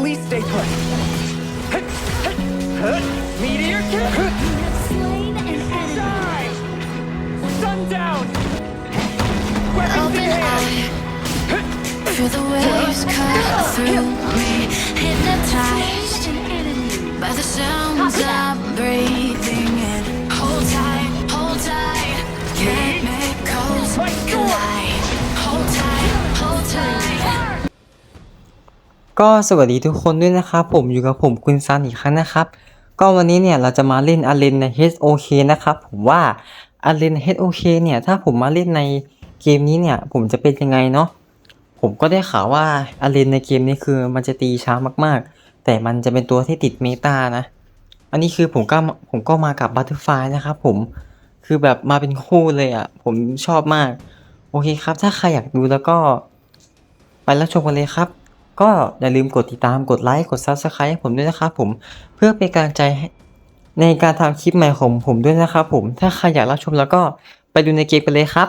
Please stay put. Meteor kick. Slain an enemy. Die. Sundown. Weapons Open in hand. eye, feel the waves cut through me. Hypnotized by the sounds I'm breathing ก็สวัสดีทุกคนด้วยนะครับผมอยู่กับผมคุณซันอีกครั้งนะครับ ก็วันนี้เนี่ยเราจะมาเล่นอาเลนใน HOK นะครับผมว่าอาเลน HOK เนี่ยถ้าผมมาเล่นในเกมนี้เนี่ยผมจะเป็นยังไงเนาะผมก็ได้ข่าวว่าอาเลนในเกมนี้คือมันจะตีช้ามากๆ แต่มันจะเป็นตัวที่ติดเมตานะ อันนี้คือผมก็ผมก็มากับบัตเตอร์ไฟนะครับผมคือแบบมาเป็นคู่เลยอะ่ะผมชอบมาก โอเคครับ ถ้าใครอยากดูแล้วก็ ไปรับชมกันเลยครับ ก็อย่าลืมกดติดตามกดไลค์กด Subscribe ให้ผมด้วยนะครับผมเพื่อเป็นกำลังใจในการทำคลิปใหม่ของผมด้วยนะครับผมถ้าใครอยากรับชมแล้วก็ไปดูในเกมกันเลยครับ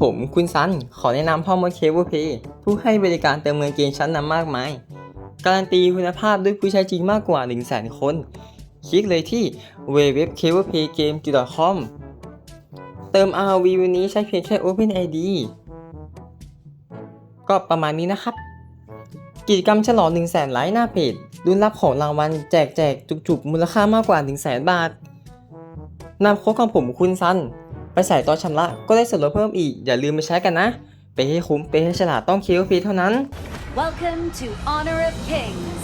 ผมคุณซัน ขอแนะนำพ่อมดเคเบิลเพย์ผู้ให้บริการเติมเงินเกมชั้นนำมากมาย การันตีคุณภาพด้วยผู้ใช้จริงมากกว่า 1 0 0 0 0แสนคน คลิกเลยที่ w w w c a b l e p a y g a m e c o m เติม RV วันนี้ใช้เพียงแค่ OpenID ก็ประมาณนี้นะครับ กิจกรรมฉลอง 1 0 0 0 0แสนไลค์หน้าเพจรุ่นรับของรางวัลแจกแจกจุกๆ มูลค่ามากกว่า 1 0 0 0 0แสนบาทนำโค้ดของผมคุณซัน ไปใส่ตอนชำระก็ได้ส่วนลดเพิ่มอีก อย่าลืมไปใช้กันนะ ไปให้คุ้มไปให้ฉลาดต้องเคลฟีเท่านั้น Welcome to Honor of Kings.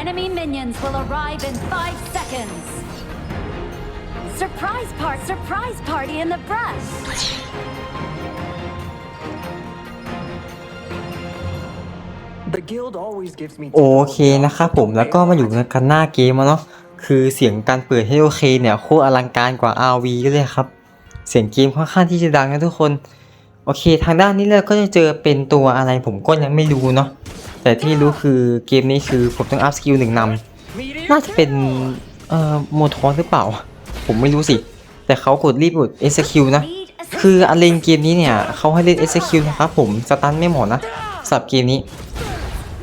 Enemy minions will arrive in five seconds. Surprise part, surprise party in the brush. โอเคนะครับผมแล้วก็มาอยู่กันหน้าเกมแล้วเนาะคือเสียงการเปิดให้โอเคเนี่ยโคตรอลังการกว่า RV ก็เลยครับ เสียงเกมค่อนข้างที่จะดังนะทุกคน โอเค ทางด้านนี้เราก็จะเจอเป็นตัวอะไรผมก็ยังไม่รู้เนาะแต่ที่รู้คือเกมนี้คือผมต้องอัพสกิลหนึ่งนำ Meteor น่าจะเป็นเอ่อโมทอนหรือเปล่า ผมไม่รู้สิ แต่เขากดรีบกด execute นะ Need a คืออันเลนเกมนี้เนี่ยเขาให้เล่น execute นะครับผมสตันไม่เหมาะนะสำหรับเกมนี้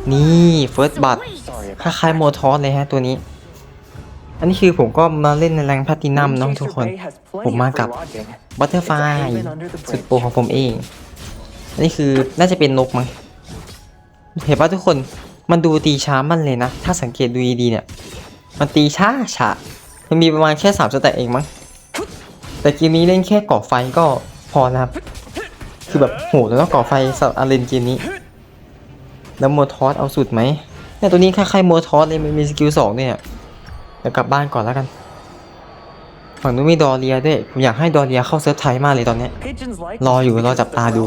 นี่ first b u t Sorry คล้ายๆโมทอนเลยฮะตัวนี้ อันนี้คือผมก็มาเล่นในแรงแพลตินัมเนาะทุกคน ผมมากับบัตเตอร์ไฟสุดโปรของผมเอง อันนี้คือน่าจะเป็นนกมั้งเห็นป่ะทุกคนมันดูตีช้ามันเลยนะ ถ้าสังเกตดูดีๆเนี่ย มันตีช้าช้ามันมีประมาณแค่สามสเตตเองมั้งแต่เกมนี้เล่นแค่ก่อไฟก็พอนะครับ คือแบบโหแล้วก็ก่อไฟสับอาเลนเกมนี้ แล้วโมทอสเอาสุดไหมเนี่ยตัวนี้คล้ายๆโมทอสเลยมันมีสกิลสองเนี่ยเดี๋ยวกลับบ้านก่อนแล้วกัน ฝั่งนู้นมีดอเรียด้วย ผมอยากให้ดอเรียเข้าเซิร์ฟไทยมากเลยตอนเนี้ยรออยู่รอจับตาดู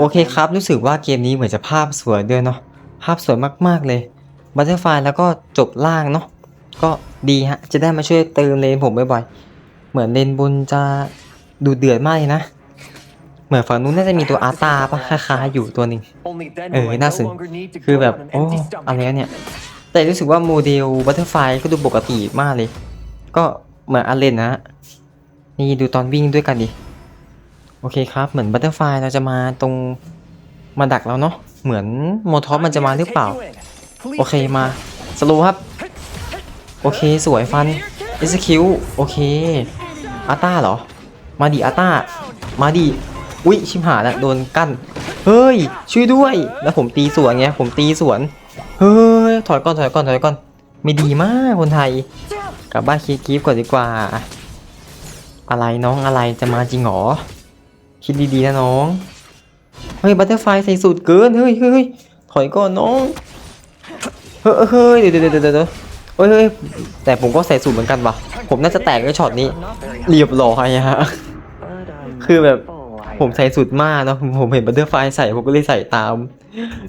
โอเคครับ รู้สึกว่าเกมนี้เหมือนจะภาพสวยด้วยเนาะ ภาพสวยมากๆเลยบัตเตอร์ไฟแล้วก็จบล่างเนาะ ก็ดีฮะ จะได้มาช่วยเติมเลนผมบ่อยๆ เหมือนเลนบนจะดูเดือดมากเลยนะ เหมือนฝั่งนู้นน่าจะมีตัวอาตาปะคาๆอยู่ตัวหนึ่งเออน่าสนคือแบบโอ้อะไรเนี่ย แต่รู้สึกว่าโมเดลบัตเตอร์ไฟก็ดูปกติมากเลย ก็เหมือนอาเลนนะ นี่ดูตอนวิ่งด้วยกันดิ โอเคครับ เหมือนบัตเตอร์ไฟเราจะมาตรงมาดักเราเนาะเหมือนโมทอสมันจะมาหรือเปล่า โอเคมาสโลครับ โอเคสวยฟัน e x e c u t โอเคอาต้าเหรอ มาดิอาต้ามาดิ อุ๊ยชิมหายแล้วโดนกั้น เฮ้ยช่วยด้วย แล้วผมตีสวนไงผมตีสวน เฮ้ยถอยก่อนถอยก่อนถอยก่อน ไม่ดีมากคนไทย กลับบ้านคิดกีฟก่อนดีกว่า อะไรน้องอะไรจะมาจริงหรอ คิดดีๆนะน้อง เฮ้ยบัตเตอร์ไฟใส่สูตรเกินเฮ้ยเฮ้ยถอยก่อนน้อง เฮ้ยเฮ้ยเดี๋ยวเดี๋ยวเดี๋ยวเดี๋ยวเฮ้ยเฮ้ยแต่ผมก็ใส่สูตรเหมือนกันว่ะ ผมน่าจะแตกในช็อตนี้เรียบร้อยฮะ คือแบบ ผมใส่สุดมากเนาะผมเห็นบัตเตอร์ไฟใส่ผมก็เลยใส่ตาม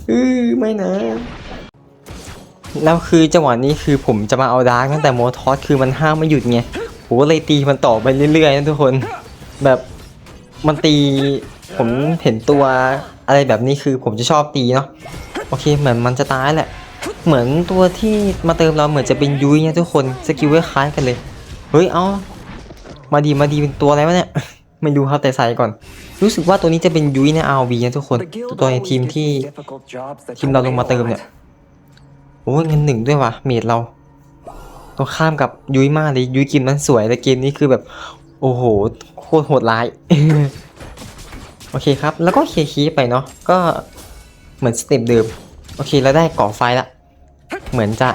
อือไม่นะแล้วคือจังหวะนี้คือผมจะมาเอาดาร์กตั้งแต่โมทอสคือมันห้ามไม่หยุดไงผมก็เลยตีมันต่อไปเรื่อยๆนะทุกคน แบบมันตีผมเห็นตัวอะไรแบบนี้คือผมจะชอบตีเนาะโอเคเหมือนมันจะตายแหละ เหมือนตัวที่มาเติมเราเหมือนจะเป็นยุ้ยเนี่ยทุกคนสกิลคล้ายๆกันเลย เฮ้ยเอามาดีมาดีเป็นตัวอะไรวะเนี่ย ไม่รู้ครับแต่ใส่ก่อน รู้สึกว่าตัวนี้จะเป็นยุ้ยใน RV นะทุกคน ตัวในทีมที่ทีมเราลงมาเติมเนี่ยโอ้เงินหนึ่งด้วยว่ะเมดเราตรงข้ามกับยุ้ยมากเลยยุ้ยกมนั้นสวยแต่เกมนี้คือแบบ โอ้โหโคตรโหดร้ายโอเคครับ แล้วก็เคลียร์คีไปเนาะก็เหมือนสเต็ปเดิม โอเคแล้วได้ก่อไฟละ เหมือนจะ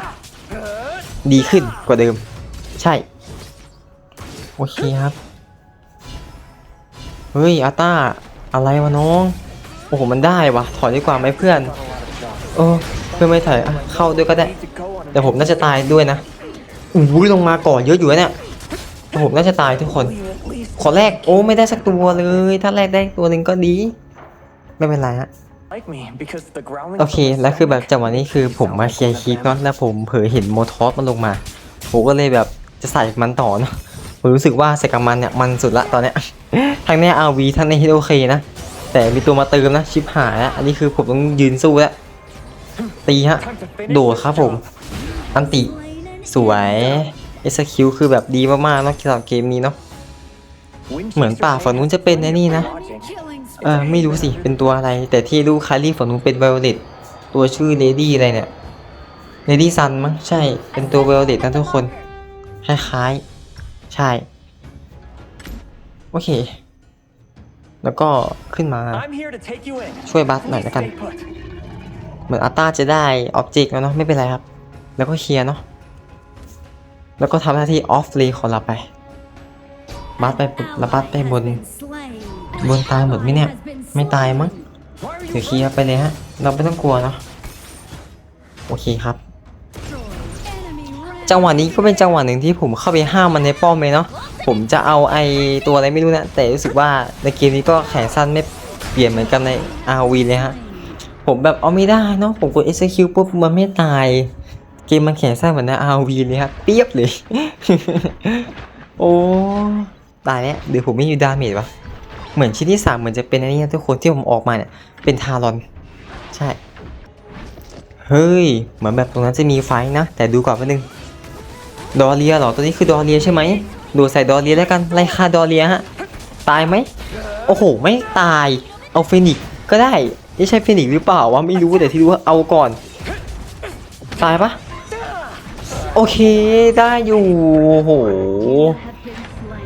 ดีขึ้นกว่าเดิม ใช่ โอเคครับ เฮ้ยอาต้าอะไรวะน้อง โอ้โหมันได้วะถอยดีกว่าไหมเพื่อน Not a lot of jobs. เออเพื่อนไม่ถอยอเข้าด้วยก็ได้ แต่ผมน่าจะตายด้วยนะอุ้ยลงมาก่อนเยอะอยู่เนี่ยแต่ผมน่าจะตายทุกคน ขอแรกโอ้ไม่ได้สักตัวเลย ถ้าแรกได้ตัวหนึ่งก็ดี ไม่เป็นไรฮะโอเคแล้วคือแบบจังหวะนี้คือผมมาเคลียร์คลิปเนาะแล้วผมเผลอเห็นโมทอสมันลงมาผมก็เลยแบบจะใส่มันต่อเนาะ ผมรู้สึกว่าใส่กับมันเนี่ยมันสุดละตอนเนี้ย ทั้งใน RV ทั้งใน h โอเคนะ แต่มีตัวมาเติมนะชิปหายล้วอันนี้คือผมต้องยืนสู้แล้ว ตีฮะ โดดครับผม อันติ สวย SQ คือแบบดีมากๆนะสำหรับเกมนี้เนาะ เหมือนป่าฝั่งนู้นจะเป็นไอ้นี่นะ เออไม่รู้สิ เป็นตัวอะไร แต่ที่รู้คารี่ฝั่งนู้นเป็นไวโอเลตตัวชื่อเลดี้อะไรเนี่ยเลดี้ซันมั้งใช่ เป็นตัวไวโอเลตนะทุกคน คล้ายๆ ใช่ โอเค แล้วก็ขึ้นมา I'm here to take you in. ช่วยบัสหน่อยแล้วกัน Stay put. เหมือนอัตตาจะได้ออบเจกต์แล้วเนาะไม่เป็นไรครับ แล้วก็เคลียร์เนาะแล้วก็ทำหน้าที่ออฟเลย์ของเราไป บัสไปแล้วบัสไปบน บนตายหมดไหมเนี่ย ไม่ตายมั้ง Why are เดี๋ you ยวเคลียร์ไปเลยฮะ เราไม่ต้องกลัวเนาะโอเคครับ จังหวะนี้ก็เป็นจังหวะหนึ่งที่ผมเข้าไปห้ามมันในป้อมเลยเนาะผมจะเอาไอตัวอะไรไม่รู้นะแต่รู้สึกว่าในเกมนี้ก็แขนสั้นไม่เปลี่ยนเหมือนกันใน RV เลยฮะผมแบบเอาไม่ได้เนาะผมกด SQ ปุ๊บมันไม่ตาย เกมมันแขนสั้นเหมือนใน RV เลยครับเปียบเลย โอ้ตายแล้วเดี๋ยวผมไม่มีดาเมจวะเหมือนชิ้นที่สามเหมือนจะเป็นอันนี้ทุกคนที่ผมออกมาเนี่ยเป็นทารอนใช่เฮ้ยเหมือนแบบตรงนั้นจะมีไฟนะ แต่ดูก่อนแป๊บนึง ดอเรียเหรอตัวนี้คือดอเรียใช่ไหมดูใส่ดอเรียแล้วกันไล่ฆ่าดอเรียฮะตายไหมโอ้โหไม่ตายเอาเฟนิกก็ได้ไม่ใช่เฟนิกหรือเปล่าวะไม่รู้แต่ที่รู้ว่าเอาก่อน ตายปะโอเคได้อยู่โอ้โห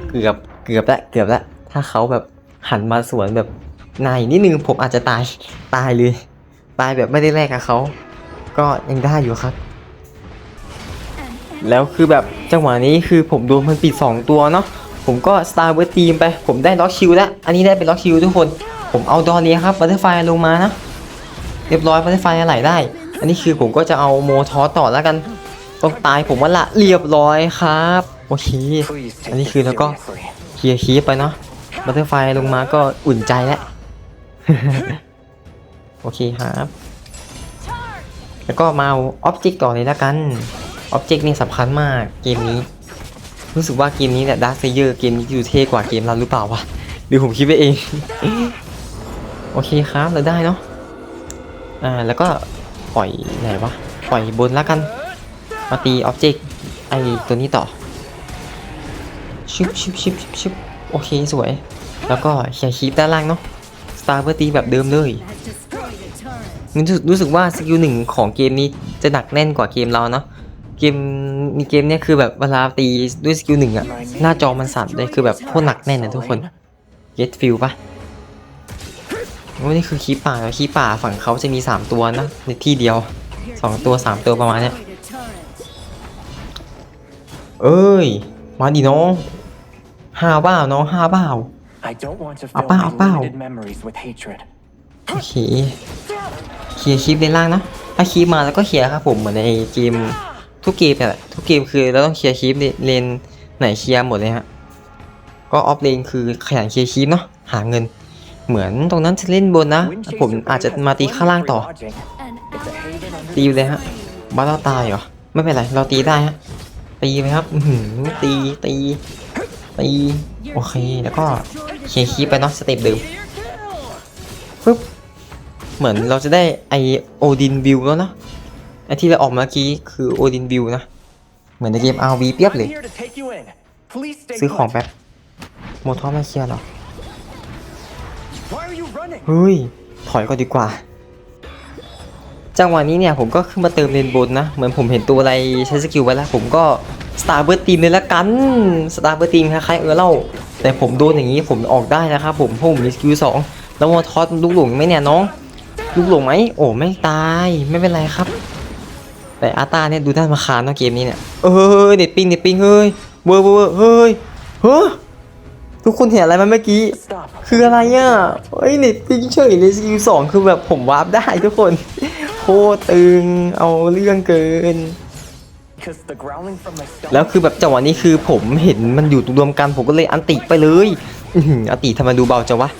เกือบเกือบละเกือบละถ้าเขาแบบหันมาสวนแบบนายนิดนึงผมอาจจะตายตายเลย ตายแบบไม่ได้แลกกับเขาก็ยังได้อยู่ครับ แล้วคือแบบจังหวะนี้คือผมโดนมันปิด 2 ตัวเนาะผมก็สตาร์เวิร์ทีมไป ผมได้ล็อกคิวแล้ว อันนี้ได้เป็นล็อกคิวทุกคน ผมเอาดอเรียครับบัตเตอร์ไฟลงมานะ เรียบร้อยบัตเตอร์ไฟไหลได้ อันนี้คือผมก็จะเอาโมทอสต่อแล้วกัน ต้องตายผมว่าละเรียบร้อยครับ โอเค อันนี้คือแล้วก็เคลียร์คีปไปเนาะบัตเตอร์ไฟลงมาก็อุ่นใจแล้วโอเคครับ แล้วก็มาเอาออบเจกต์ต่อเลยและกัน ออบเจกต์นี่สำคัญมากเกมนี้ รู้สึกว่าเกมนี้เนี่ยดาร์คเซเยอร์เกมนี้ดูเท่กว่าเกมเราหรือเปล่าวะหรือผมคิดไปเอง โอเคครับเราได้เนาะอ่าแล้วก็ปล่อยไหนวะปล่อยบนล้วกัน มาตีออบเจกต์ไอตัวนี้ต่อชิบชิบชิบชิบโอเคสวย แล้วก็เคลียร์คีปด้านล่างเนาะสตาร์เบอร์ตีแบบเดิมเลยรู้สึกว่าสกิลหนึ่งของเกมนี้จะหนักแน่นกว่าเกมเราเนาะ เกมมีเกมเนี้ยคือแบบเวลาตีด้วยสกิลหนึ่งอะหน้าจอมันสั่นเลยคือแบบโคตรหนักแน่นนะทุกคน get feel ปะโอ้นี่คือคีป่าแล้วคีป่าฝั่งเขาจะมี 3 ตัวนะในที่เดียว 2 ตัว 3 ตัวประมาณเนี้ยเอ้ย มาดิน้องห้าบ้าน้องห้าบ้าว I don't want to Apa, fill my apa? limited memories with hatred. โอเคเคลียร์คลิปในล่างนะถ้าคลิปมาแล้วก็เคลียร์ครับผมเหมือนในเกม ทุกเกมเนี่ยแหละทุกเกมคือเราต้องเคลียร์คลิปเลนไหนเคลียร์หมดเลยฮะก็ออฟเลนคือขยันเคลียร์คลิปเนาะหาเงิน เหมือนตรงนั้นจะเล่นบนนะ ผมอาจจะมาตีข้างล่างต่อ ตีเลยฮะบ้าเราตายเหรอไม่เป็นไรเราตีได้ฮะตีไปครับหือตีตีตีโอเคแล้วก็เคลียร์คลิปไปเนาะสเต็ปเดิมปึ๊บเหมือนเราจะได้ไอโอดินวิวแล้วเนาะ ไอที่เราออกมาเมื่อกี้คือโอดินวิวนะ เหมือนในเกม RV เปียบ I'm เลย here to take you in. Please stay ซื้อของ put. แป๊บโมทอสมาเคลียร์เหรอ running. เฮ้ย ถอยก่อนดีกว่า จังหวะนี้เนี่ยผมก็ขึ้นมาเติมเลนบนนะ เหมือนผมเห็นตัวอะไรใช้สกิลไว้แล้ว ผมก็สตาร์เบิร์ตีมเลยละกันสตาร์เบิร์ตีมคล้ายๆเออเล่า แต่ผมโดนอย่างนี้ผมออกได้นะครับผมเพราะผมมีสกิลสองแล้วมอทอสลูกหลงไหมเนี่ยน้อง ลูกหลงไหมโอ้ไม่ตายไม่เป็นไรครับ แต่อาตาเนี่ยดูด้ามาคานเนาะเกมนี้เนี่ยเออเน็ตปิงเน็ตปิงเฮ้ยเวอร์เวอร์เฮ้ยเฮ้ยทุกคนเห็นอะไรมาเมื่อกี้ คืออะไรอะเฮ้ยเน็ตปิงเฉยเลยสกิลสองคือแบบผมวาร์ปได้ทุกคน โคตรตึงเอาเรื่องเกิน แล้วคือแบบจังหวะนี้คือผมเห็นมันอยู่รวมกันผมก็เลยอันติไปเลยอันติทำไมดูเบาจังวะ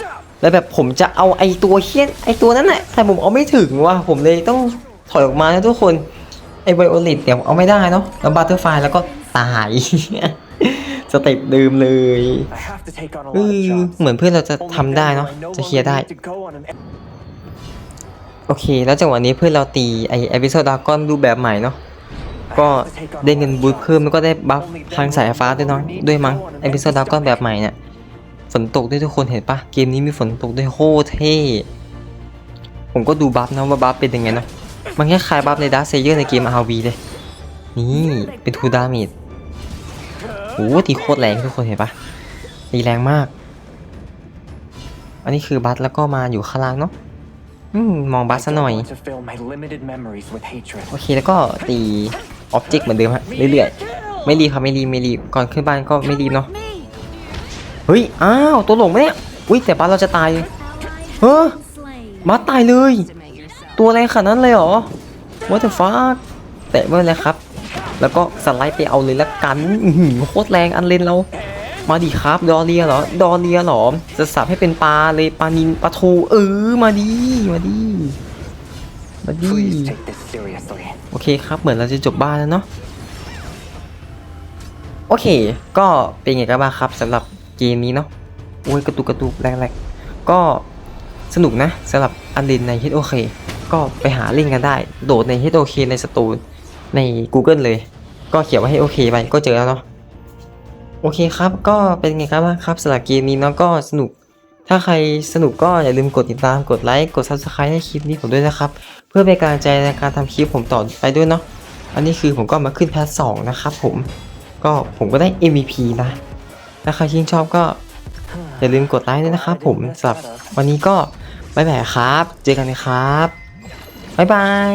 แล้วแบบผมจะเอาไอตัวเฮี้ยนไอตัวนั้นแหละแต่ผมเอาไม่ถึงว่ะผมเลยต้องถอยออกมานะทุกคน ไอไวโอเลตเนี่ยเอาไม่ได้เนาะแล้วบัตเตอร์ไฟแล้วก็ตาย สเต็ปเดิมเลย I have to take on a เอ lot of อ jobs. เหมือนเพื่อนเราจะ Only ทำได้ then เนาะ will I no จะเคลียร์ longer ได้ need to go on an โอเค แล้วจังหวะนี้เพื่อนเราตีไอเอพิโซดดากอนรูปแบบใหม่เนาะก็ได้เงินบูทเพิ่มแล้วก็ได้บัฟพลังสายฟ้าด้วยเนาะด้วยมั้งเอพิโซดดากอนแบบใหม่เนี่ยฝนตกด้วยทุกคนเห็นปะเกมนี้มีฝนตกด้วยโคตรเท่ผมก็ดูบัฟนะว่าบัฟเป็นยังไงเนาะ มันแคล้ายบัฟในดาร์เซเยอร์ในเกม RV เลย นี่เป็นทูดามิดโอ้โหตีโคตรแรงทุกคนเห็นปะตีแรงมาก อันนี้คือบัฟแล้วก็มาอยู่ข้างล่างเนาะอมองบัฟซะหน่อย โอเคแล้วก็ตีออบเจกต์เหมือนเดิมฮะเรื่อยๆ ไม่รีครับไม่รีไม่รีก่อนขึ้นบ้านก็ไม่รีเนาะเฮ้ย อ้าว ตัวหลงไหมเนี่ย อุ้ยแต่บ้าเราจะตาย Ally Huh? has been slain. มาตายเลย ตัวอะไรขนาดนั้นเลยเหรอ What the fuck แตะไม่เป็นไรครับ แล้วก็สไลด์ไปเอาเลยละกันอื้อหือโคตรแรงอันเลนเรา มาดิครับ ดอเรียเหรอ ดอเรียเหรอ จะสับให้เป็นปลาเลยปลานินปลาทูเออมาดีมาดีมาดี Please take this seriously. โอเคครับ เหมือนเราจะจบบ้านแล้วเนาะ โอเค ก็เป็นไงกันบ้างครับสำหรับเกมนี้เนาะ โอ้ยกระตุกกระตุกแรกๆก็สนุกนะสำหรับอันดินใน HOK ก็ไปหาล่นกันได้ โดดใน HOK ในสตูใน Google เลย ก็เขียนว่า HOK ไปก็เจอแล้วเนาะโอเคครับ ก็เป็นไงกับครับสำหรับเกมนี้เนาะก็สนุก ถ้าใครสนุกก็อย่าลืมกดติดตามกดไลค์กด Subscribe ให้คลิปนี้ผมด้วยนะครับ เพื่อเป็นกำลังใจในการทำคลิปผมต่อไปด้วยเนาะอันนี้คือผมก็มาขึ้นแพทสองนะครับผมก็ผมก็ได้ MVP นะ ถ้าใครชื่นชอบก็อย่าลืมกดไลค์ด้วยนะครับผมสำหรับวันนี้ก็บ๊ายบายครับ เจอกันนะครับ บ๊ายบาย